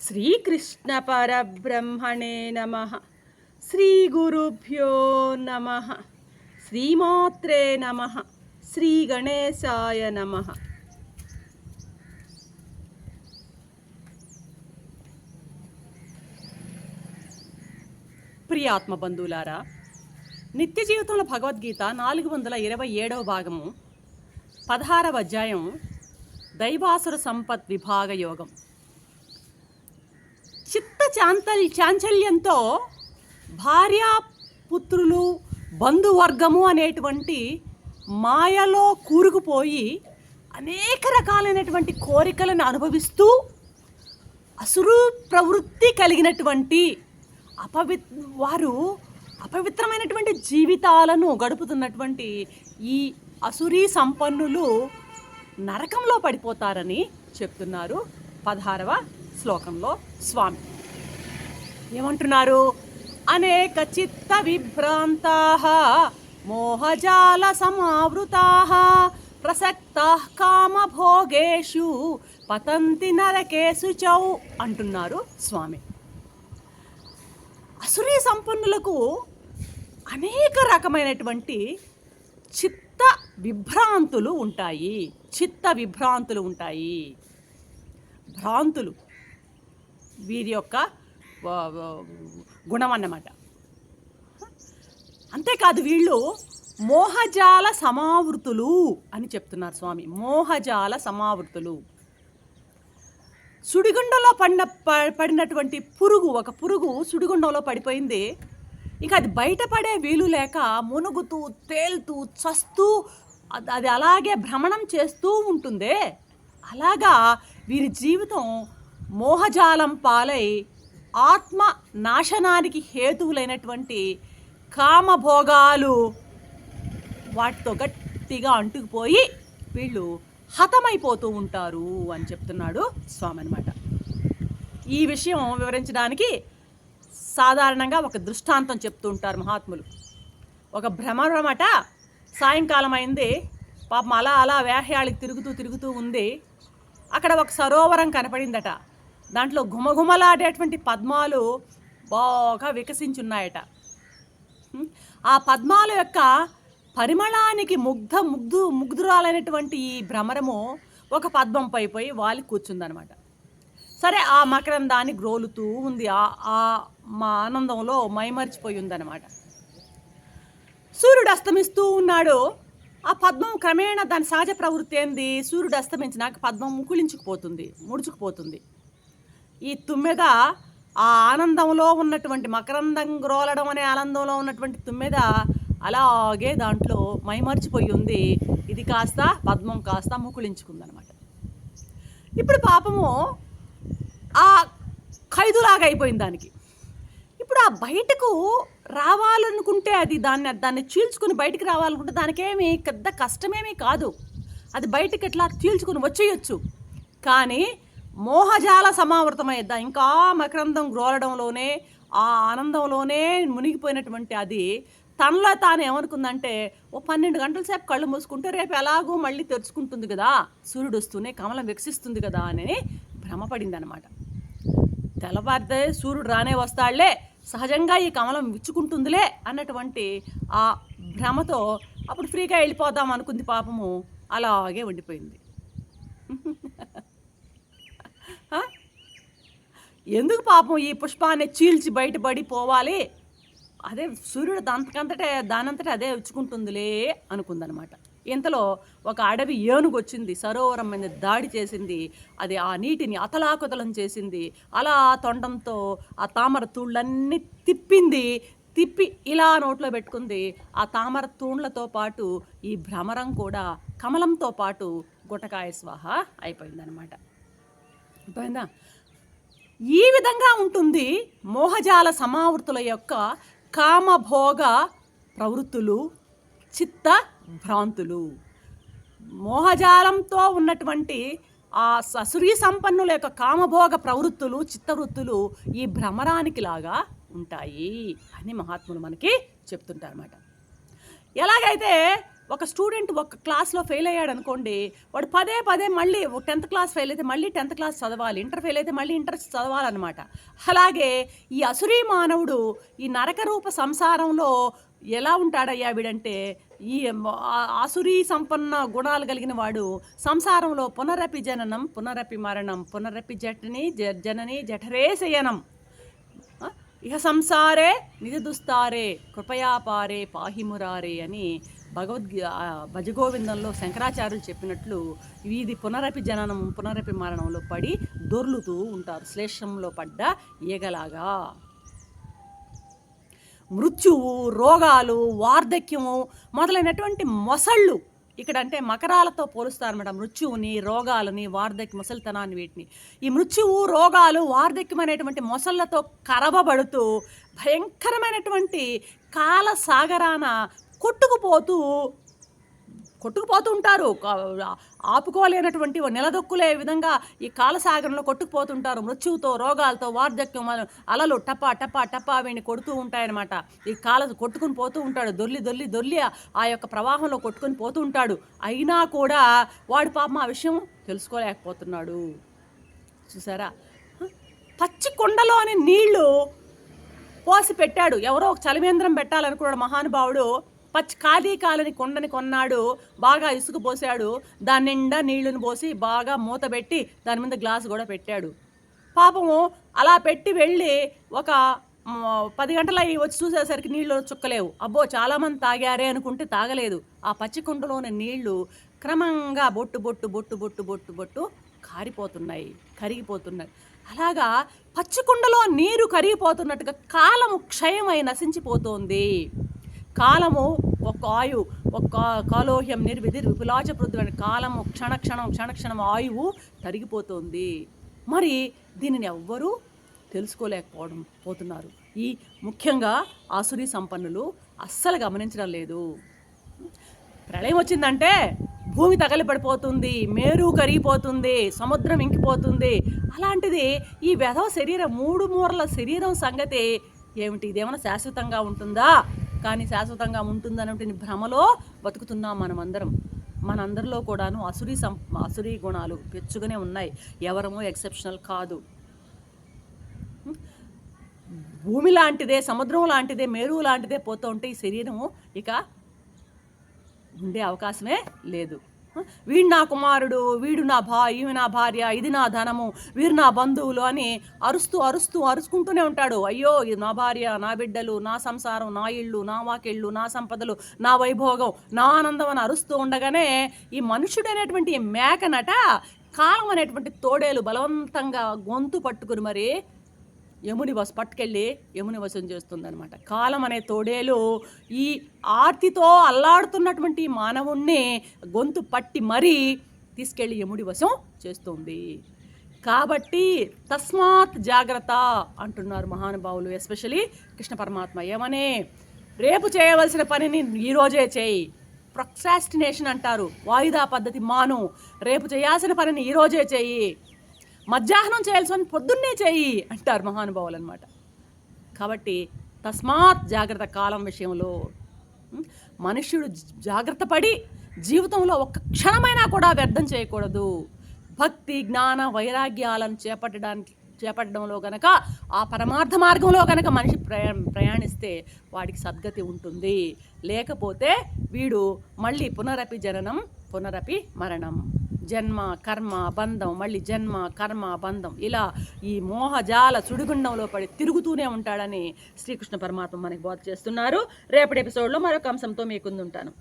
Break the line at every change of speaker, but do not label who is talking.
శ్రీకృష్ణ పరబ్రహ్మణే నమ శ్రీ గురుభ్యో నమ శ్రీమాత్రే నమ శ్రీ గణేశాయ నమ ప్రియాత్మ బంధువులారా నిత్య జీవితంలో భగవద్గీత నాలుగు వందల ఇరవై ఏడవ భాగము పదహారవ అధ్యాయం దైవాసుర సంపత్ విభాగ యోగం. చాంతల్ చాంచల్యంతో భార్యాపుత్రులు బంధువర్గము అనేటువంటి మాయలో కూరుకుపోయి అనేక రకాలైనటువంటి కోరికలను అనుభవిస్తూ అసురు ప్రవృత్తి కలిగినటువంటి అపవి వారు అపవిత్రమైనటువంటి జీవితాలను గడుపుతున్నటువంటి ఈ అసురీ సంపన్నులు నరకంలో పడిపోతారని చెప్తున్నారు పదహారవ శ్లోకంలో స్వామి. ఏమంటున్నారు? అనేక చిత్త విభ్రాంతా మోహజాల సమావృతా ప్రసక్త కామభోగేషు పతంతి నరకేశు చౌ అంటున్నారు స్వామి. అసురీ సంపన్నులకు అనేక రకమైనటువంటి చిత్త విభ్రాంతులు ఉంటాయి. చిత్త విభ్రాంతులు ఉంటాయి. భ్రాంతులు వీరి యొక్క గుణం అన్నమాట అంతేకాదు వీళ్ళు మోహజాల సమావృతులు అని చెప్తున్నారు స్వామి. మోహజాల సమావృతులు. సుడిగుండంలో పడిన ప- పడినటువంటి పురుగు ఒక పురుగు సుడిగుండంలో పడిపోయింది. ఇక అది బయటపడే వీలు లేక మునుగుతూ తేలుతూ చస్తూ అది- అది అలాగే భ్రమణం చేస్తూ ఉంటుందే. అలాగా వీరి జీవితం మోహజాలం పాలై ఆత్మ నాశనానికి హేతువులైనటువంటి కామభోగాలు వాటితో గట్టిగా అంటుకుపోయి వీళ్ళు హతమైపోతూ ఉంటారు అని చెప్తున్నాడు స్వామి అనమాట ఈ విషయం వివరించడానికి సాధారణంగా ఒక దృష్టాంతం చెప్తూ ఉంటారు మహాత్ములు. ఒక భ్రమరమట సాయంకాలం అయింది పాపం అలా అలా వేహయాళికి తిరుగుతూ తిరుగుతూ ఉంది అక్కడ ఒక సరోవరం కనపడిందట. దాంట్లో ఘుమఘుమలాడేటువంటి పద్మాలు బాగా వికసించున్నాయట. ఆ పద్మాల యొక్క పరిమళానికి ముగ్ధ ముగ్ధు ముగ్ధురాలైనటువంటి ఈ భ్రమరము ఒక పద్మంపై పోయి వాలి కూర్చుందనమాట. సరే ఆ మకరందాన్ని గ్రోలుతూ ఉంది. ఆ ఆ మా ఆనందంలో మైమర్చిపోయి ఉందన్నమాట సూర్యుడు అస్తమిస్తూ ఉన్నాడు. ఆ పద్మం క్రమేణా దాని సహజ ప్రవృత్తి ఏంది? సూర్యుడు అస్తమించినాక పద్మం ముకుళించుకుపోతుంది ముడుచుకుపోతుంది. ఈ తుమ్మెద ఆ ఆనందంలో ఉన్నటువంటి మకరందం గ్రోలడం అనే ఆనందంలో ఉన్నటువంటి తుమ్మెద అలాగే దాంట్లో మైమర్చిపోయి ఉంది. ఇది కాస్త పద్మం కాస్త ముకుళించుకుందనమాట. ఇప్పుడు పాపము ఆ ఖైదులాగా అయిపోయింది దానికి. ఇప్పుడు ఆ బయటకు రావాలనుకుంటే అది దాన్ని దాన్ని చీల్చుకుని బయటికి రావాలనుకుంటే దానికేమీ పెద్ద కష్టమేమీ కాదు. అది బయటకు ఎట్లా చీల్చుకుని వచ్చేయచ్చు. కానీ మోహజాల సమావృతమైద్దా. ఇంకా మకరందం గ్రోలడంలోనే ఆ ఆనందంలోనే మునిగిపోయినటువంటి అది తనలో తాను ఏమనుకుందంటే ఓ పన్నెండు గంటల సేపు కళ్ళు మూసుకుంటే రేపు ఎలాగో మళ్ళీ తెరుచుకుంటుంది కదా సూర్యుడు వస్తూనే కమలం వికసిస్తుంది కదా అని భ్రమపడింది అనమాట తెల్లవారితే సూర్యుడు రానే వస్తాడులే సహజంగా ఈ కమలం విచ్చుకుంటుందిలే అన్నటువంటి ఆ భ్రమతో అప్పుడు ఫ్రీగా వెళ్ళిపోదాం అనుకుంది పాపము. అలాగే ఉండిపోయింది ఆ? ఎందుకు పాపం ఈ పుష్పాన్ని చీల్చి బయటపడి పోవాలి అదే సూర్యుడు దాంతకంతటే దానంతటే అదే ఉచ్చుకుంటుందిలే అనుకుందనమాట. ఇంతలో ఒక అడవి ఏనుగు వచ్చింది సరోవరం మీద దాడి చేసింది. అది ఆ నీటిని అతలాకుతలం చేసింది. అలా తొండంతో ఆ తామర తూళ్ళన్నీ తిప్పింది తిప్పి ఇలా నోట్లో పెట్టుకుంది. ఆ తామర తూండ్లతో పాటు ఈ భ్రమరం కూడా కమలంతో పాటు గుటకాయ స్వాహ అయిపోయిందనమాట. అర్థమైందా ఈ విధంగా ఉంటుంది మోహజాల సమావృతుల యొక్క కామభోగ ప్రవృత్తులు చిత్త భ్రాంతులు. మోహజాలంతో ఉన్నటువంటి ఆ ససురీ సంపన్నుల యొక్క కామభోగ ప్రవృత్తులు చిత్తవృత్తులు ఈ భ్రమరానికి లాగా ఉంటాయి అని మహాత్ములు మనకి చెప్తుంటారన్నమాట. ఎలాగైతే ఒక స్టూడెంట్ ఒక క్లాస్లో ఫెయిల్ అయ్యాడు అనుకోండి వాడు పదే పదే మళ్ళీ టెన్త్ క్లాస్ ఫెయిల్ అయితే మళ్ళీ టెన్త్ క్లాస్ చదవాలి ఇంటర్ ఫెయిల్ అయితే మళ్ళీ ఇంటర్ చదవాలన్నమాట. అలాగే ఈ అసురీ మానవుడు ఈ నరకరూప సంసారంలో ఎలా ఉంటాడయ్యా వీడంటే ఈ అసురీ ఆసురీ సంపన్న గుణాలు కలిగిన వాడు సంసారంలో పునరపి జననం పునరపి మరణం పునరపి జఠని జ- జనని జఠరే శయనం. ఇహ సంసారే నిజ దుస్తారే కృపయాపారే పాహిమురారే అని భగవద్గీ భజగోవిందంలో శంకరాచార్యులు చెప్పినట్లు ఇది పునరపి జననం పునరపి మరణంలో పడి దొర్లుతూ ఉంటారు. శ్లేషంలో పడ్డ ఈగలాగా. మృత్యువు రోగాలు వార్ధక్యము మొదలైనటువంటి మొసళ్ళు ఇక్కడ అంటే మకరాలతో పోలుస్తారు మేడం. మృత్యువుని రోగాలని వార్ధక్య ముసలితనాన్ని వీటిని. ఈ మృత్యువు రోగాలు వార్ధక్యం అనేటువంటి మొసళ్ళతో కరవబడుతూ భయంకరమైనటువంటి కాల సాగరాన కొట్టుకుపోతూ కొట్టుకుపోతూ ఉంటారు ఆపుకోలేనటువంటి నిలదొక్కులే విధంగా ఈ కాలసాగరంలో కొట్టుకుపోతుంటారు. మృత్యువుతో రోగాలతో వార్ధక్యం అలలు టపా టపా టపా వీడిని కొడుతూ ఉంటాయన్నమాట. ఈ కాల కొట్టుకుని పోతూ ఉంటాడు. దొర్లి దొర్లి దొర్లి ఆ యొక్క ప్రవాహంలో కొట్టుకుని పోతూ ఉంటాడు. అయినా కూడా వాడు పాపం ఆ విషయం తెలుసుకోలేకపోతున్నాడు. చూసారా? పచ్చి కొండలోని నీళ్ళు పోసి పెట్టాడు. ఎవరో ఒక చలిమేంద్రం పెట్టాలనుకున్నాడు మహానుభావుడు. పచ్చి ఖాళీ కాలని కొండని కొన్నాడు బాగా ఇసుక పోసాడు దాని నిండా నీళ్ళను పోసి బాగా మూత పెట్టి దాని మీద గ్లాస్ కూడా పెట్టాడు. పాపము అలా పెట్టి వెళ్ళి ఒక పది గంటల వచ్చి చూసేసరికి నీళ్ళు చుక్కలేవు. అబ్బో చాలామంది తాగారే అనుకుంటే తాగలేదు. ఆ పచ్చి కుండలోని నీళ్ళు క్రమంగా బొట్టు బొట్టు బొట్టు బొట్టు బొట్టు బొట్టు కారిపోతున్నాయి కరిగిపోతున్నాయి. అలాగా పచ్చికుండలో నీరు కరిగిపోతున్నట్టుగా కాలము క్షయమై నశించిపోతోంది. కాలము ఒక ఆయు ఒక కాలోహ్యం నిర్విధిర్ విపులాచ పృథ్వీ కాలము క్షణక్షణం క్షణక్షణం ఆయువు తరిగిపోతుంది. మరి దీనిని ఎవ్వరూ తెలుసుకోలేకపోవడం పోతున్నారు. ఈ ముఖ్యంగా ఆసురి సంపన్నులు అస్సలు గమనించడం లేదు. ప్రళయం వచ్చిందంటే భూమి తగలిపడిపోతుంది మేరు కరిగిపోతుంది సముద్రం ఇంకిపోతుంది. అలాంటిది ఈ వెధవ శరీరం మూడు మూరల శరీరం సంగతి ఏమిటి? ఇదేమైనా శాశ్వతంగా ఉంటుందా? కానీ శాశ్వతంగా ఉంటుందనే భ్రమలో బతుకుతున్నాం మనమందరం. మనందరిలో కూడాను అసురి సం అసురీ గుణాలు పెచ్చుగానే ఉన్నాయి. ఎవరమో ఎక్సెప్షనల్ కాదు. భూమి లాంటిదే సముద్రం లాంటిదే మేరు లాంటిదే పోతూ ఉంటే ఈ శరీరము ఇక ఉండే అవకాశమే లేదు. వీడు నా కుమారుడు వీడు నా భా ఈమె నా భార్య ఇది నా ధనము వీరు నా బంధువులు అని అరుస్తూ అరుస్తూ అరుచుకుంటూనే ఉంటాడు. అయ్యో ఇది నా భార్య నా బిడ్డలు నా సంసారం నా ఇళ్ళు నా వాకిళ్ళు నా సంపదలు నా వైభోగం నా ఆనందం అని అరుస్తూ ఉండగానే ఈ మనుషుడు అనేటువంటి మేకనట కాలం అనేటువంటి తోడేలు బలవంతంగా గొంతు పట్టుకుని మరి యముని వస పట్టుకెళ్ళి యముని వశం చేస్తుందనమాట కాలం అనే తోడేలు ఈ ఆర్తితో అల్లాడుతున్నటువంటి మానవుణ్ణి గొంతు పట్టి మరీ తీసుకెళ్ళి యముడి వశం చేస్తుంది. కాబట్టి తస్మాత్ జాగ్రత్త అంటున్నారు మహానుభావులు ఎస్పెషలీ కృష్ణ పరమాత్మ. ఏమని? రేపు చేయవలసిన పనిని ఈరోజే చేయి. ప్రొక్సాస్టినేషన్ అంటారు. వాయిదా పద్ధతి మాను. రేపు చేయాల్సిన పనిని ఈరోజే చేయి. మధ్యాహ్నం చేయాల్సిన పొద్దున్నే చేయి అంటారు మహానుభావులు అనమాట కాబట్టి తస్మాత్ జాగ్రత్త కాలం విషయంలో మనుష్యుడు జాగ్రత్త పడి జీవితంలో ఒక్క క్షణమైనా కూడా వ్యర్థం చేయకూడదు. భక్తి జ్ఞాన వైరాగ్యాలను చేపట్టడానికి చేపట్టడంలో గనక ఆ పరమార్థ మార్గంలో గనక మనిషి ప్రయా ప్రయాణిస్తే వాడికి సద్గతి ఉంటుంది. లేకపోతే వీడు మళ్ళీ పునరపి జననం పునరపి మరణం. జన్మ కర్మ బంధం మళ్ళీ జన్మ కర్మ బంధం. ఇలా ఈ మోహజాల సుడిగుండంలో పడి తిరుగుతూనే ఉంటాడని శ్రీకృష్ణ పరమాత్మ మనకి బోధ చేస్తున్నారు. రేపటి ఎపిసోడ్లో మరొక అంశంతో మీకు ఉంటాను